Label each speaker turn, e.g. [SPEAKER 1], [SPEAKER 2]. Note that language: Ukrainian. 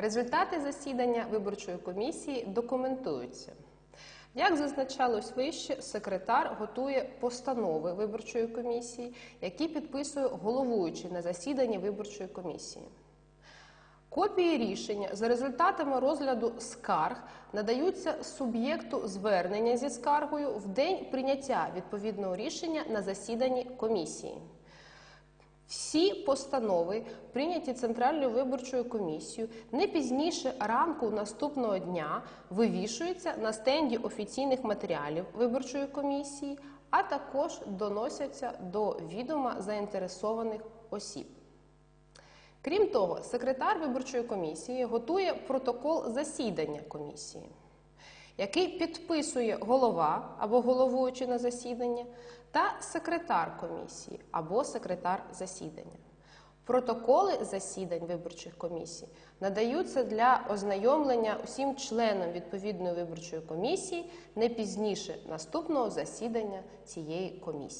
[SPEAKER 1] Результати засідання виборчої комісії документуються. Як зазначалось вище, секретар готує постанови виборчої комісії, які підписує головуючий на засіданні виборчої комісії. Копії рішення за результатами розгляду скарг надаються суб'єкту звернення зі скаргою в день прийняття відповідного рішення на засіданні комісії. Всі постанови, прийняті Центральною виборчою комісією, не пізніше ранку наступного дня вивішуються на стенді офіційних матеріалів виборчої комісії, а також доносяться до відома заінтересованих осіб. Крім того, секретар виборчої комісії готує протокол засідання комісії, який підписує голова або головуючий на засідання та секретар комісії або секретар засідання. Протоколи засідань виборчих комісій надаються для ознайомлення усім членам відповідної виборчої комісії не пізніше наступного засідання цієї комісії.